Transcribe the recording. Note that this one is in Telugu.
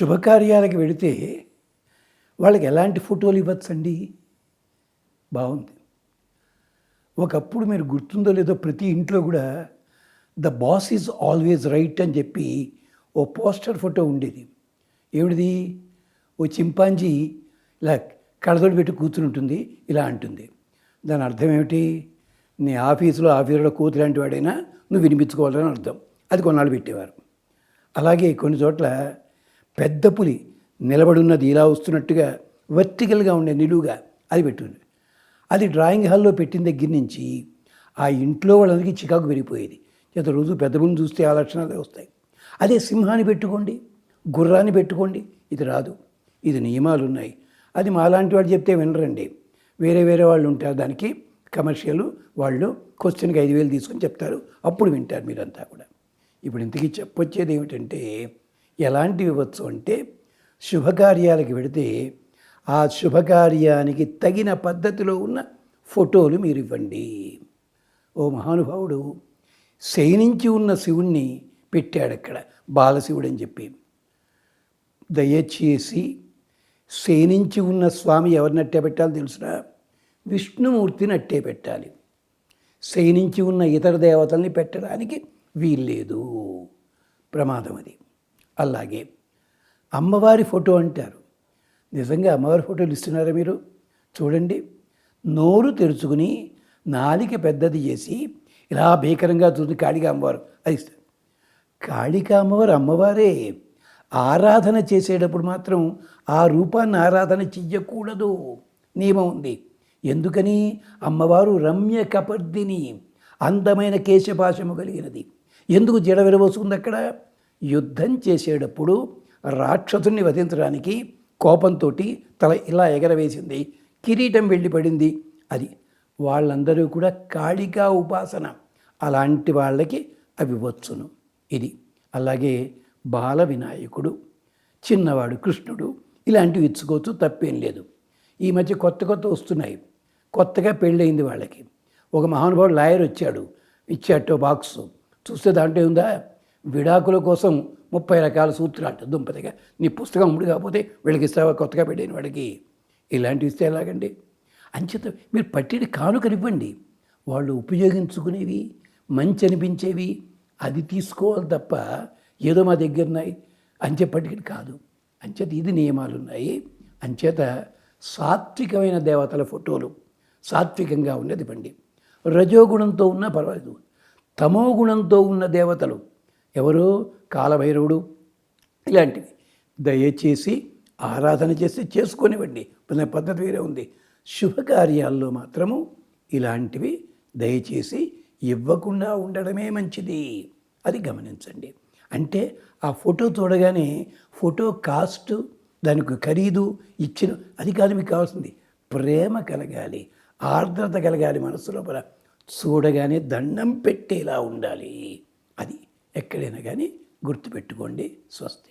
శుభకార్యాలకు వెళితే వాళ్ళకి ఎలాంటి ఫోటోలు ఇవ్వచ్చండి బాగుంది. ఒకప్పుడు మీరు గుర్తుందో లేదో ప్రతి ఇంట్లో కూడా the boss is always right అని చెప్పి ఓ పోస్టర్ ఫోటో ఉండేది. ఏమిటిది? ఓ చింపాంజీ ఇలా కళ్ళతోటి పెట్టి కూర్చుని ఉంటుంది ఇలా అంటుంది. దాని అర్థం ఏమిటి? నీ ఆఫీసులో ఆఫీసులో కూతురు లాంటి వాడైనా నువ్వు వినిపించుకోవాలని అర్థం. అది కొన్నాళ్ళు పెట్టేవారు. అలాగే కొన్ని చోట్ల పెద్ద పులి నిలబడున్నది ఇలా వస్తున్నట్టుగా వర్టికల్గా ఉండే నిలువుగా అది పెట్టుంది. అది డ్రాయింగ్ హాల్లో పెట్టిన దగ్గర నుంచి ఆ ఇంట్లో వాళ్ళందరికీ చికాకు పెరిగిపోయేది. చేత రోజు పెద్ద పులిని చూస్తే ఆ లక్షణాలే వస్తాయి. అదే సింహాన్ని పెట్టుకోండి గుర్రాన్ని పెట్టుకోండి ఇది రాదు. ఇది నియమాలు ఉన్నాయి అది మాలాంటి వాడు చెప్తే వినరండి. వేరే వేరే వాళ్ళు ఉంటారు దానికి కమర్షియల్ వాళ్ళు క్వశ్చన్కి ఐదు వేలు తీసుకొని చెప్తారు. అప్పుడు వింటారు మీరంతా కూడా. ఇప్పుడు ఇంతకీ చెప్పొచ్చేది ఏమిటంటే ఎలాంటివి ఇవ్వచ్చు అంటే శుభకార్యాలకు వెడితే ఆ శుభకార్యానికి తగిన పద్ధతిలో ఉన్న ఫోటోలు మీరు ఇవ్వండి. ఓ మహానుభావుడు శయనించి ఉన్న శివుణ్ణి పెట్టాడు అక్కడ బాలశివుడు అని చెప్పి. దయచేసి శయనించి ఉన్న స్వామి ఎవరిని అట్టే పెట్టాలో తెలుసురా? విష్ణుమూర్తిని అట్టే పెట్టాలి. శయనించి ఉన్న ఇతర దేవతల్ని పెట్టడానికి వీల్లేదు. ప్రమాదం అది. అలాగే. అమ్మవారి ఫోటో అంటారు. నిజంగా అమ్మవారి ఫోటోలు ఇస్తున్నారా మీరు? చూడండి. నోరు తెరుచుకుని నాలిక పెద్దది చేసి ఇలా భీకరంగా చూసి కాళికా అమ్మవారు అది ఇస్తారు. కాళికా అమ్మవారు అమ్మవారే. ఆరాధన చేసేటప్పుడు మాత్రం ఆ రూపాన్ని ఆరాధన చెయ్యకూడదు. నియమం ఉంది. ఎందుకని? అమ్మవారు రమ్య కపర్దిని అందమైన కేశభాషము కలిగినది. ఎందుకు జడ విరవస్తుంది అక్కడ? యుద్ధం చేసేటప్పుడు రాక్షసుని వధించడానికి కోపంతో తల ఇలా ఎగరవేసింది. కిరీటం వెళ్ళి పడింది అది. వాళ్ళందరూ కూడా కాళికా ఉపాసన. అలాంటి వాళ్ళకి అవి వచ్చును. ఇది. అలాగే బాల వినాయకుడు చిన్నవాడు కృష్ణుడు ఇలాంటివి ఇచ్చుకోవచ్చు తప్పేం లేదు. ఈ మధ్య కొత్త కొత్త వస్తున్నాయి. కొత్తగా పెళ్ళయింది వాళ్ళకి. ఒక మహానుభావుడు లాయర్ వచ్చాడు ఇచ్చాటో బాక్స్. చూస్తే దాంట్లో ఉందా? విడాకుల కోసం ముప్పై రకాల సూత్రాలు దుంపతిగా. నీ పుస్తకం ఉండి కాకపోతే వీళ్ళకి ఇస్తావా? కొత్తగా పెట్టిన వాడికి. ఇలాంటివి ఇస్తే ఎలాగండి? అంచేత మీరు పట్టిన కానుకనివ్వండి. వాళ్ళు ఉపయోగించుకునేవి మంచి అనిపించేవి అది తీసుకోవాలి తప్ప ఏదో మా దగ్గర ఉన్నాయి. అంచెప్పటికి కాదు. అంచేత ఇది నియమాలు ఉన్నాయి. అంచేత సాత్వికమైన దేవతల ఫోటోలు సాత్వికంగా ఉన్నది పండి రజోగుణంతో ఉన్నా పర్వాలేదు. తమో గుణంతో ఉన్న దేవతలు ఎవరు? కాలభైరవుడు. ఇలాంటివి. దయచేసి ఆరాధన చేసి చేసుకొనివ్వండి. పద్ధతి వేరే ఉంది. శుభకార్యాల్లో మాత్రము ఇలాంటివి దయచేసి ఇవ్వకుండా ఉండడమే మంచిది. అది గమనించండి. అంటే ఆ ఫోటో చూడగానే ఫోటో కాస్ట్ దానికి ఖరీదు ఇచ్చిన అది కాదు మీకు కావాల్సింది. ప్రేమ కలగాలి. ఆర్ద్రత కలగాలి మనసు లోపల. చూడగానే దండం పెట్టేలా ఉండాలి. ఎక్కడైనా కానీ గుర్తుపెట్టుకోండి. స్వస్తి.